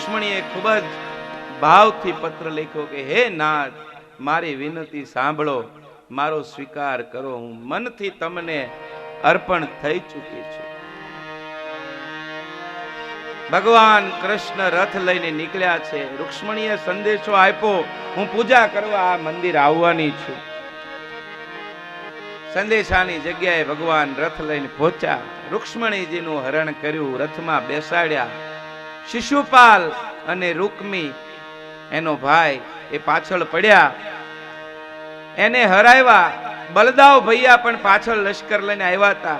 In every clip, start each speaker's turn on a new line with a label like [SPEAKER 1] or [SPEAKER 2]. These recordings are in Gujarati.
[SPEAKER 1] રૂક્ષ્મણીએ ખૂબ જ ભાવથી પત્ર લખ્યો કે, હે નાથ, મારી વિનંતી સાંભળો, મારો સ્વીકાર કરો. હું મનથી તમને અર્પણ થઈ ચૂકી છું. ભગવાન કૃષ્ણ રથ લઈને નીકળ્યા છે. રૂક્ષ્મણીએ સંદેશો આપ્યો, હું પૂજા કરવા આ મંદિર આવવાની છું. સંદેશાની જગ્યાએ ભગવાન રથ લઈને પહોંચ્યા. રૂક્ષ્મણીજીનું હરણ કર્યું, રથમાં બેસાડ્યા. શિશુપાલ અને રૂકમી, એનો ભાઈ એ પાછળ પડ્યા. એને હરાવ્યા બલદાવ ભૈયા પણ પાછળ લશ્કર લઈને આવ્યા હતા.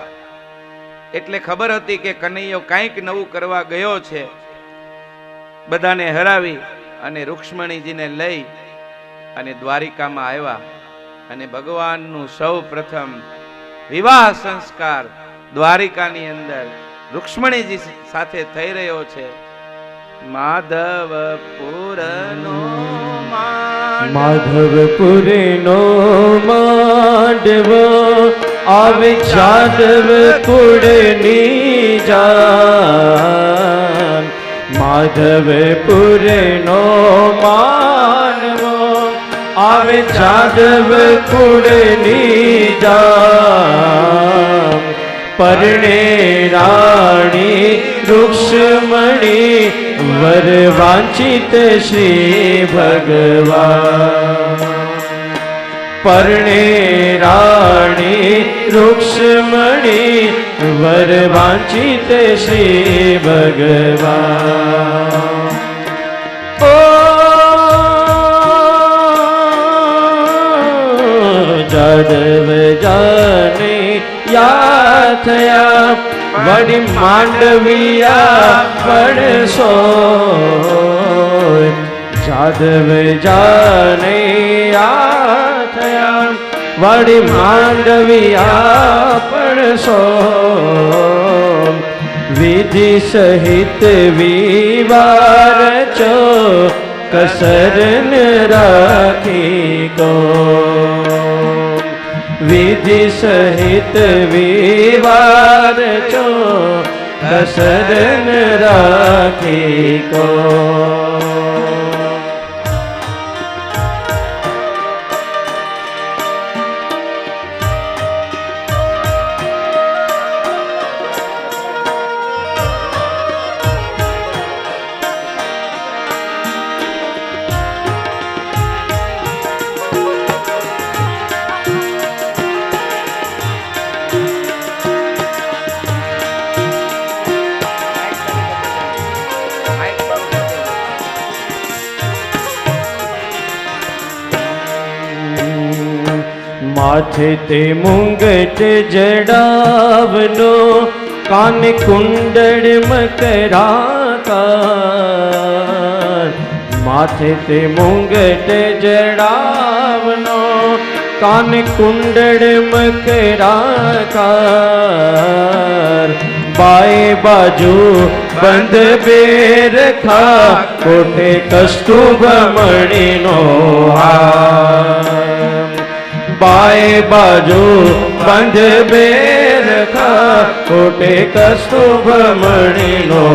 [SPEAKER 1] એટલે ખબર હતી કે કનૈયો કાંઈક નવું કરવા ગયો છે. બધાને હરાવી અને રૂક્ષ્મણીજીને લઈ અને દ્વારિકામાં આવ્યા. અને ભગવાનનું સૌ પ્રથમ વિવાહ સંસ્કાર દ્વારિકાની અંદર રૂક્ષ્મણીજી સાથે થઈ રહ્યો છે. માધવ પુરનો
[SPEAKER 2] માધવપુરીનો માંડવ આવે જાદવ કુળની જાન. માધવપુરનો માનવ આવે જાદવ કુળની જાન. પરણે રાણી રૂક્ષ્મણી વર વાંચિત શ્રી ભગવાન. પરણે રાણી રૂક્ષ્મણી વર વાંચિત શ્રી ભગવાન. જાદવ જાને યા થયા વડી માંડવિયા પડશો. જાદવ જાને થયા વડી માંડવિયા પડશો. વિધિ સહિત વિવાર ચો કસર રાખી કો. વિધિ સહિત વિવાર છો કસરન રાખી કો માથે તે મુંગટ જડાવનો, કાન કુંડળ મકરાકાર. માથે તે મુંગટ જડાવનો, કાન કુંડળ મકરાકાર. બાય બાજુ બંધ બેર ખા કોટે કસ્તુભ મણીનો હાર. બાય બાજુ બંધ બેર ખા કોટે કસ્તુભ મણીનો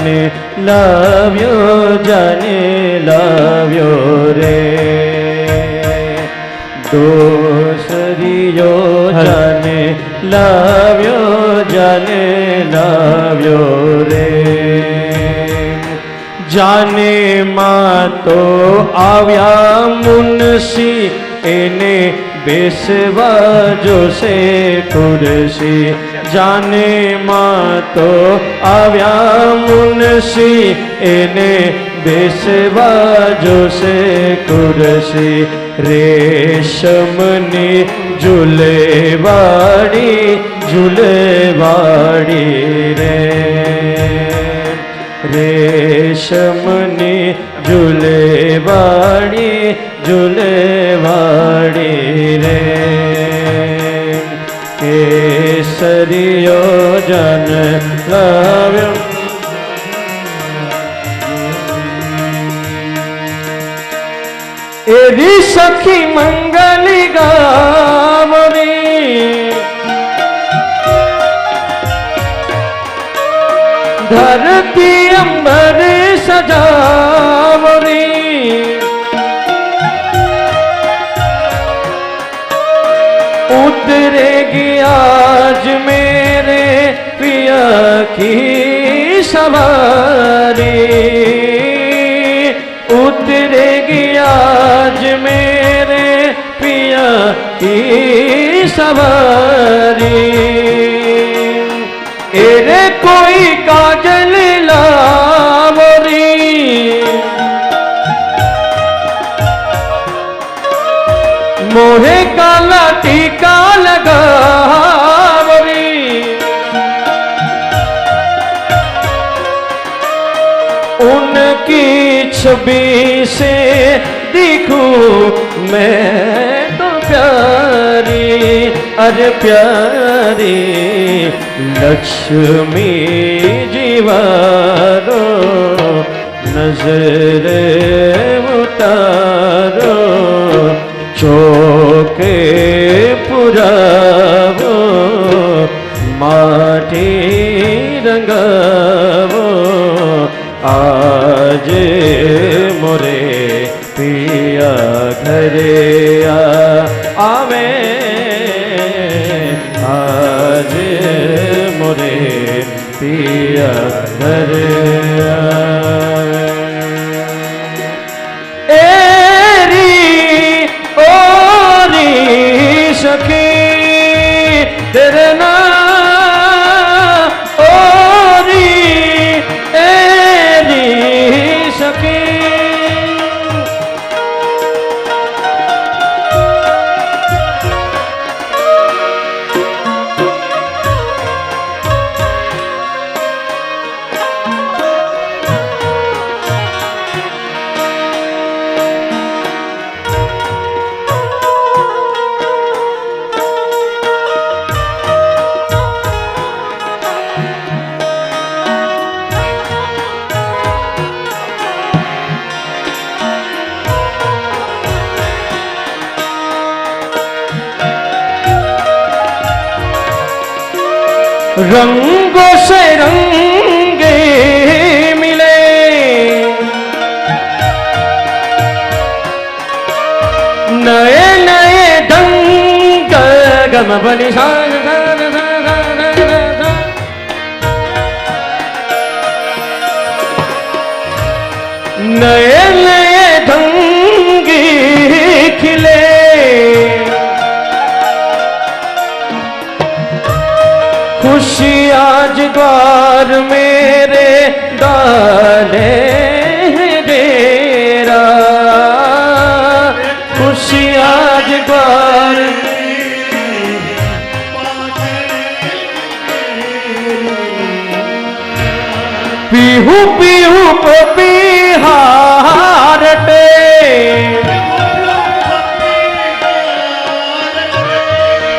[SPEAKER 2] જાને લાવ્યો જાને લાવ્યો રે. દોષરીયો જાને લાવ્યો જાને લાવ્યો રે. જાને માં તો આવ્યા મુનસી એને બેસવા જોશે ખુરશી જાને માં તો આવ્યા મુનસી એને બેસવા જોશે ખુરશી રેશમની ઝૂલેવાડી ઝૂલેવાડી રે. રેશમની ઝૂલેવાડી ઝૂલેવાડી કેસરીયો જન લાવ્યો. એવી સખી મંગલી ગાવરી ધરતી અંબર સજાવરી કી સવારે ઉતરે ગયાજ મેરે પિયા કી સવારે એરે કોઈ કાજલ લાવરી મોહે કાલ उनकी छवि से दिखूं मैं तो प्यारी अरे प्यारी लक्ष्मी जीवारो नजर उतारो चौके पुरावो माटी रंगा આજે મોરે પિયા ઘરે આ આવે. આજે મોરે પિયા રંગો સે રંગે મિલે. નયે નયે ઢંગ ગમ બની સાગ નયે आज द्वार मेरे डाले हैं डेरा खुशी आज द्वार पीहू पीहू को बिहार पे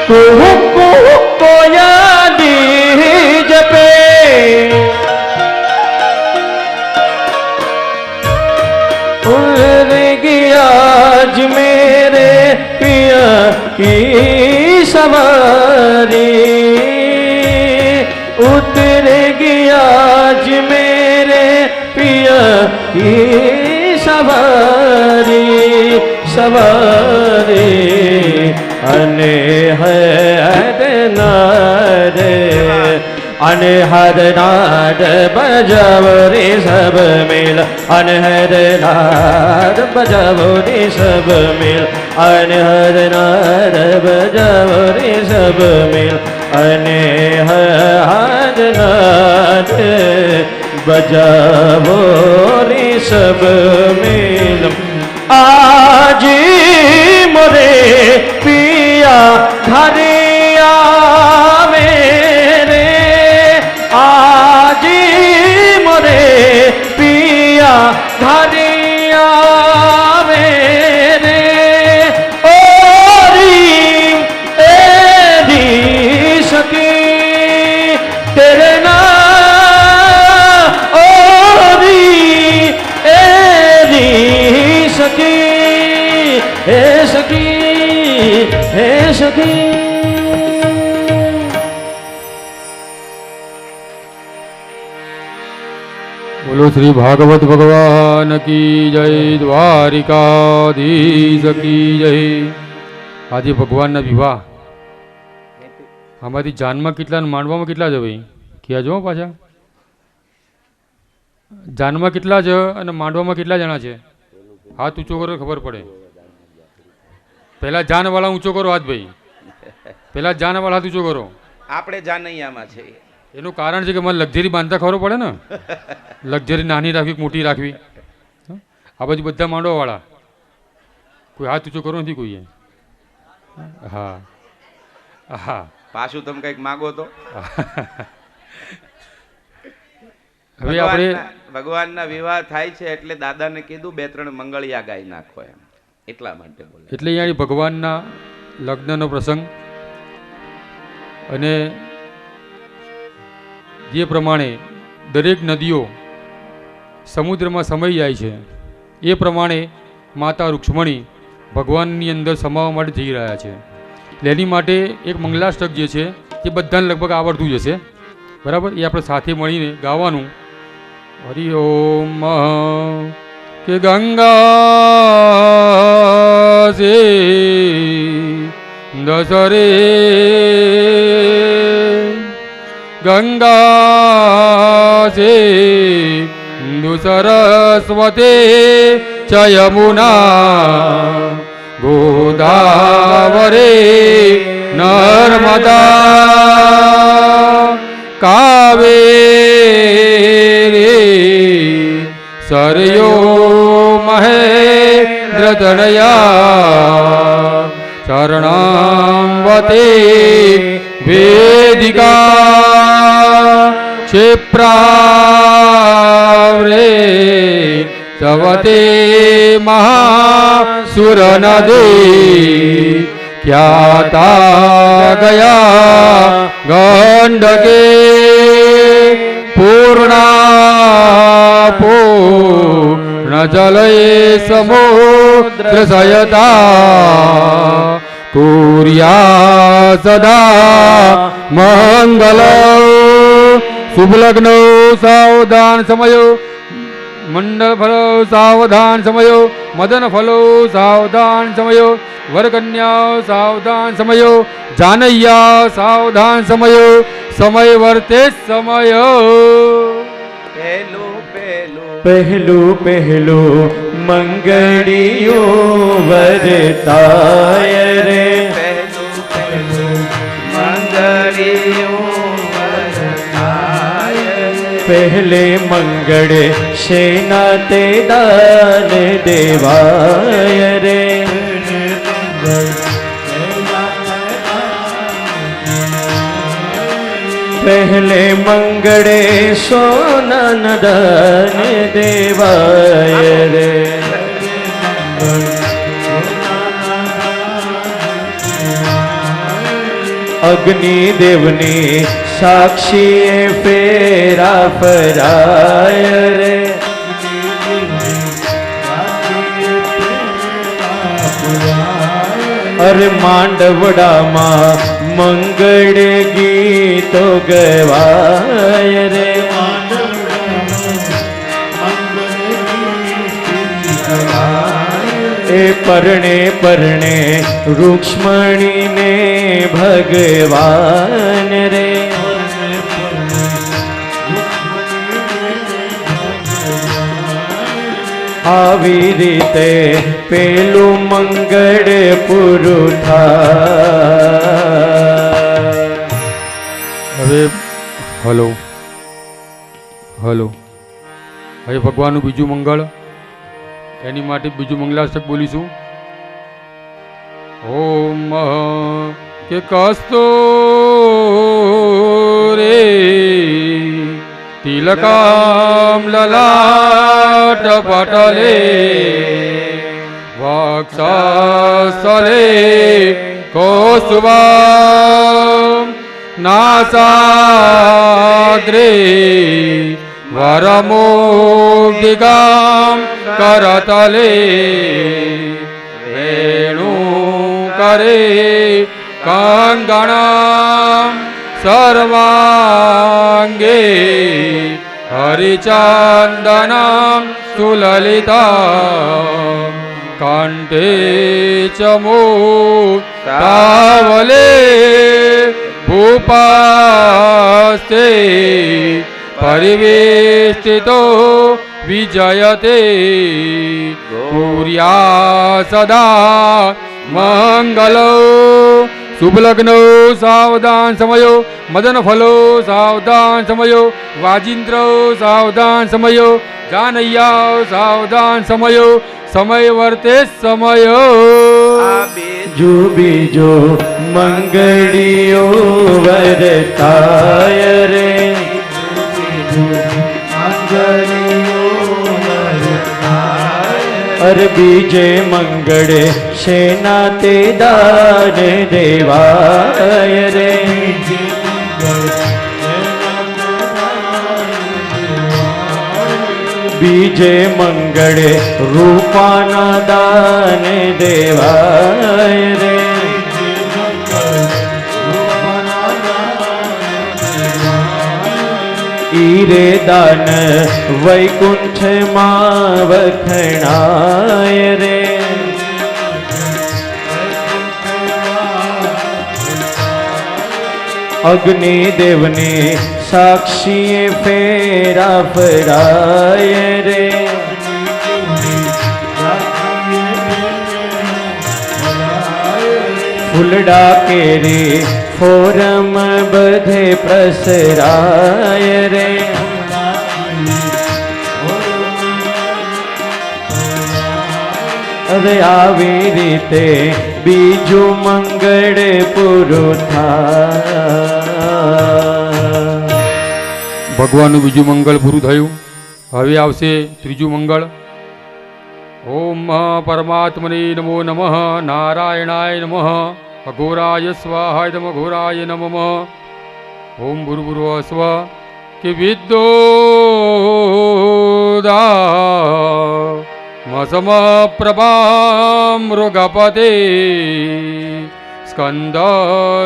[SPEAKER 2] कुहू कुहू कोयाली सवारी उतरेगी आज मेरे पिया की सवारी सवारी अने हर नारे अने हर नाद बजाव रे सब मिल अनहद नाद बजाव रे सब मिल અને હર નાદ ભજવરી સબ મિલ. અને હર નાદ બજાવરી સબ મિલ. આજી
[SPEAKER 3] મોરે પી શ્રી ભાગવત ભગવાન કી જય દ્વારિકાધીશ કી જય આજે ભગવાનના વિવાહ. આમાંથી જાનમાં કેટલા માંડવામાં કેટલા છે ભાઈ? ક્યાં હો પાછા? જાનમાં કેટલા છે અને માંડવામાં કેટલા જણા છે? હાથ ઊંચો કરો ખબર પડે. પહેલા જાનવાળા ઊંચો કરો હાથ ભાઈ. પહેલા જાનવાળા હાથ ઊંચો કરો.
[SPEAKER 1] આપણે જાનૈયામાં છે
[SPEAKER 3] એનું કારણ છે કે મને લક્ઝરી બાંધતા ખબર પડે ને? લક્ઝરી નાની રાખવી મોટી રાખવી. આ બાજુ બધા માંડવાવાળા. કોઈ હાથ ઊંચો કરો નથી કોઈએ હા. હા.
[SPEAKER 1] પાછું તમે કંઈક માગો તો?
[SPEAKER 3] હવે આપણે
[SPEAKER 1] ભગવાનના- વિવાહ થાય છે એટલે દાદાને કીધું બે ત્રણ મંગળિયા ગાઈ નાખો એમ. એટલા માટે બોલે.
[SPEAKER 3] એટલે અહીંયા ભગવાનના લગ્નનો પ્રસંગ અને જે પ્રમાણે દરેક નદીઓ સમુદ્રમાં સમાઈ જાય છે, એ પ્રમાણે માતા રૂક્ષ્મણી ભગવાનની અંદર સમાવવા માટે જઈ રહ્યા છે. એની માટે એક મંગલાષ્ટક જે છે, એ બધાને લગભગ આવડતું જ હશે. બરાબર? એ આપણે સાથે મળીને ગાવાનું. હરિ ઓમ કે ગંગા જે દસરે ગંગા સે સરસ્વતી ચ યમુના ગોદાવરે નર્મદા કાવેરી સરયો મહેન્દ્રતનયા ચરણાંવતે વેદિકા ક્ષિપ્રાવ્રે તવતે મહાસુરનદે ખ્યાતા ગયા ગંડકે પૂર્ણા પૂર્ણ જલય સમુદ્ર સયતા કુર્યા સદા મંગલ શુભ લગ્ન સાવધાન સમયો. મંડળ ફલો સાવધાન સમયો. મદન ફલો સાવધાન સમયો. વરકન્યા સાવધાન સમયો. જાનૈયા સાવધાન સમયો. સમય વર્તે સમય.
[SPEAKER 1] પહેલું પહેલું
[SPEAKER 2] પહેલું પહેલું મંગળીઓ વરતાય રે.
[SPEAKER 1] પહેલે
[SPEAKER 2] મંગળે શેના તે દાન દેવાય રે પહેલે મંગળે સોના દાન દેવાય રે અગ્નિ દેવની સાક્ષીએ ફેરા ફરાય રે. અરે માંડવડામાં મંગળ ગીતો ગવાય રે. એ પરણે પરણે રૂક્ષ્મણીને ભગવાન રે. આવી રીતે પેલું મંગળ પૂરું
[SPEAKER 3] હવે, હલો. હલો. હવે ભગવાનનું બીજું મંગળ? એની માટે બીજું મંગલાષ્ટક બોલીશું. ઓમ કે કસ્તો રે તિલકામ લલાટ પટલે વક્ષસ્થલે કૌસ્તુભમ નાસાગ્રે વરમોદિગામ કરતલે વેણુ કરે કાંગણામ सुललिता कण्ठे તાવલે ભૂપાસ્તે પરિવેષ્ટિતો વિજયતે કુર્યા સદા મંગલો શુભ લગ્નો સાવધાન સમયો મદન ફલો સાવધાન સમયો વાજિંદ્ર સાવધાન સમયો જાનૈયા સાવધાન સમયો, સમય વર્તે સમયો.
[SPEAKER 2] બીજો બીજો મંગળીઓ વરતાય રે. અર બીજે મંગળે શેના તે દાન દેવાય રે. બીજે મંગળે રૂપાના દાન દેવાય રે. ઈરે દાન વૈકુંઠમાં વખણાય રે. અગ્નિ દેવને સાક્ષીએ ફેરા ફરાય રે. ફૂલડા કેરે ફોરમ બધે પ્રસરાય રે. અરે આવી રીતે બીજું મંગળ પૂરું થાય.
[SPEAKER 3] ભગવાનનું બીજું મંગળ પૂરું થયું. હવે આવશે ત્રીજું મંગળ. ઓમ પરમાત્મને નમો નમઃ. નારાયણાય નમઃ. અઘોરાય સ્વાહાય નમ. ઘોરાય નમઃ. ઓમ ભૂર્ભુર્વ સ્વ. કે વિદ્યો મસમ પ્રભા મૃગપતે સ્કંદ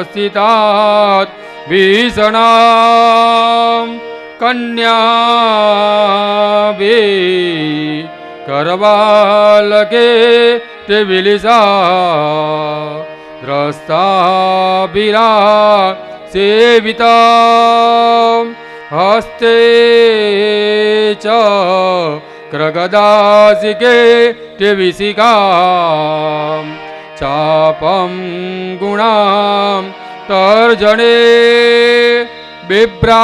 [SPEAKER 3] સ્થિતા ભીષણામ કન્યા બે કરવાલકે તે વિલિસા દ્રષ્ટાભિરા સેવિતા હસ્તે ચ ક્રગદાસિકે તે વિશિકા ચાપમ ગુણામ તર્જણે બિભ્રાણા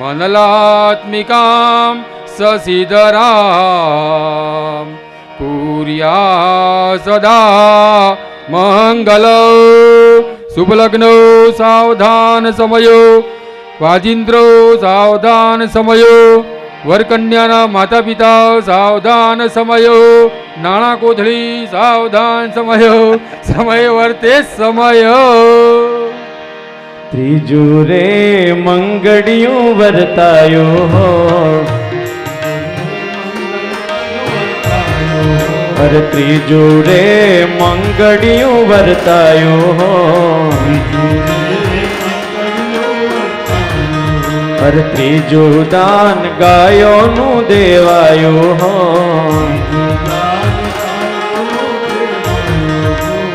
[SPEAKER 3] મનલાત્મિકામ સસીધરામ કુર્યા સદા મંગલ શુભ લગ્નો સાવધાન સમયો વાજિંદ્રો સાવધાન સમયો વરકન્યાના માતા પિતા સાવધાન સમયો નાણાં કોથળી સાવધાન સમયો સમય વર્તે સમયો
[SPEAKER 2] ત્રીજું રે મંગળિયું વર્તાયો હો. અરે ત્રીજું રે મંગળિયું વર્તાયો હો. અરે ત્રીજું દાન ગાયોનું દેવાયું હો.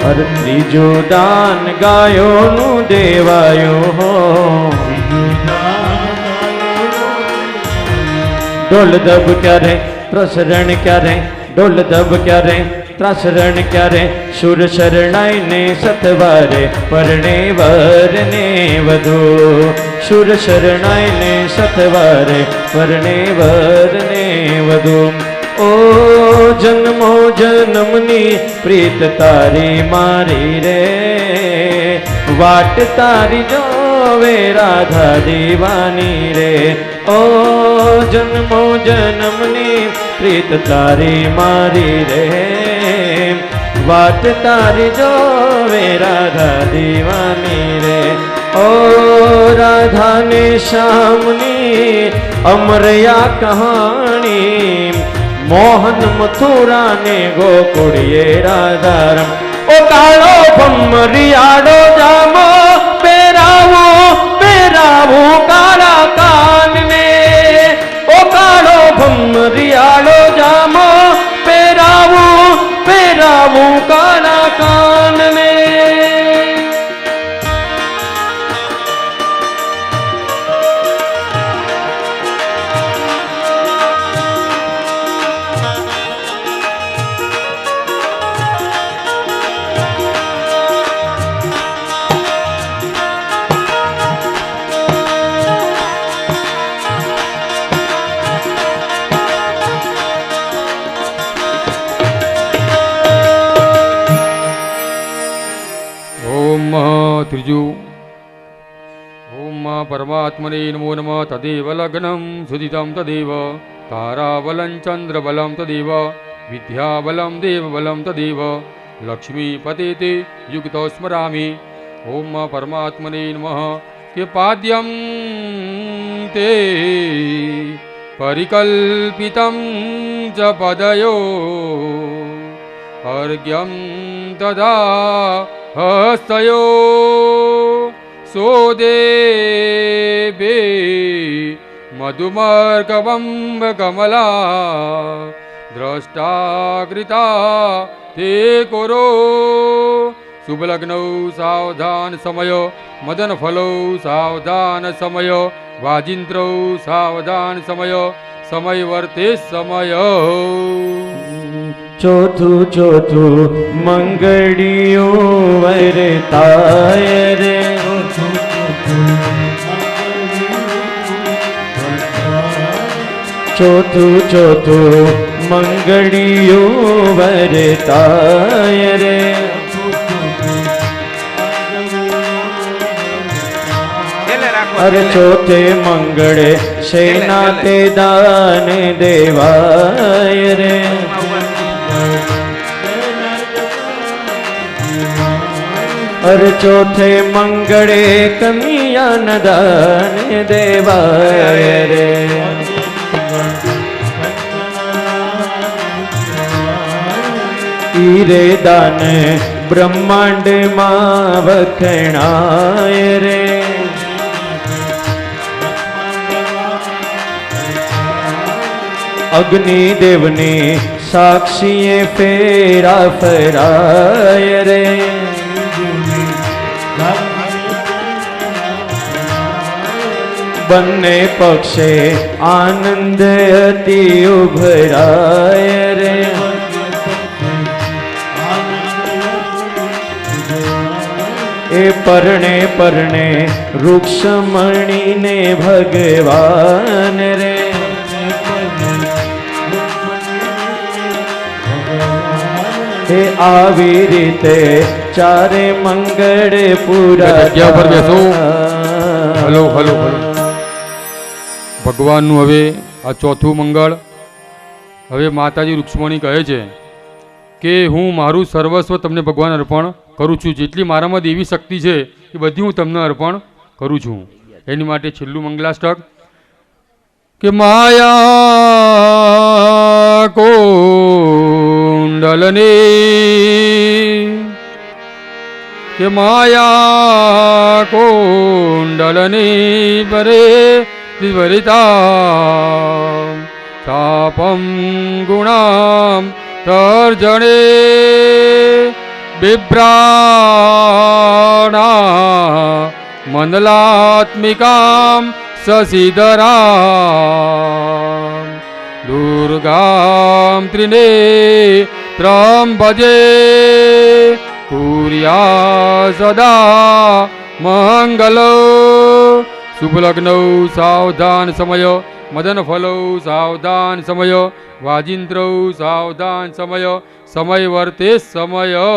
[SPEAKER 2] અરે ત્રીજું દાન ગાયોનું દેવાયું હો. ઢોલ દબ ક્યારે, પ્રસરણ ક્યારે? ઢોલ દબ ક્યારે ત્રાસરણ ક્યારે? સુર શરણાઈ ને સતવારે, પરણે વરને વધુ. સુર શરણાઈ ને સતવારે, પરણે વરને વધુ. ઓ જન્મો જન્મની પ્રીત તારી મારી રે. વાટ તારી જોવે રાધા દીવાની રે ઓ જન્મો જન્મની પ્રીત તારી મારી રે વાટ તારી જોવે રાધા દીવાની રે ઓ રાધાને શ્યામની અમરયા કહાણી મોહન મથુરા ને ગોકુળીએ રાધારમ ઓ કાળો ભમરિયાળો જામો, પહેરાવો પહેરાવો કાળા કાનને. ઓ કાળો ભમરિયાળો જામો, પહેરાવો પહેરાવો કાળા
[SPEAKER 3] परमात्मने नमो नमः तदेव लग्नं सुदितं तदेव। ताराबलं चन्द्रबलं तदेव। विद्याबलं देवबलं तदेव। लक्ष्मीपते ते युगतो स्मरामि। ॐ परमात्मने नमः। कृपाद्यं ते परिकल्पितं च पदयो। अर्घ्यं तदा हस्तयो। सोदेबे मधुमर्कवम्ब कमला દ્રષ્ટાકૃતા તે કોરો શુભલગ્નૌ સાવધાન સમય મદન ફલૌ સાવધાન સમય વાજિંત્રૌ સાવધાન સમય સમય વર્તે સમય
[SPEAKER 2] ચોથું ચોથું મંગળિયું વરતાય રે ચોથું ચોથું મંગળીઓ વરતાય રે. અરે. ચોથે મંગળે સેના તે દાન દેવાય રે? અરે ચોથે મંગળે કમિયાન દાન દેવાય રે. ઈરે દાન બ્રહ્માંડમાં વખણાય રે અગ્નિ દેવની સાક્ષીએ ફેરા ફરાય રે બંને પક્ષે આનંદ અતિ ઉભરાય રે પરણે પરણે રૂક્ષમણીને ભગવાન રે. એ આવી રીતે ચારે મંગળ પૂરા
[SPEAKER 3] જગ્યા પર બેસો. Hello hello hello. ભગવાનનું હવે આ ચોથું મંગળ. હવે માતાજી રૂક્ષ્મણી કહે છે કે હું મારું સર્વસ્વ તમને ભગવાન અર્પણ કરું છું. જેટલી મારામાં દેવી શક્તિ છે, એ બધી હું તમને અર્પણ કરું છું. એની માટે છેલ્લું મંગલાષ્ટક. કે માયા કોંડલને કે માયા કોંડલની પરે વિવરિતા, તાપમ ગુણામ તર્જણે બિભ્રાણા મંદલાત્મિકામ સસીધરા દુર્ગામ ત્રિને ત્રમ ભજે પૂર્યા સદા મંગલો. શુભ લગ્નૌ સાવધાન સમય મદન ફલૌ સાવધાન સમય વાજિંદ્રૌ સાવધાન સમય સમય વર્તે સમય.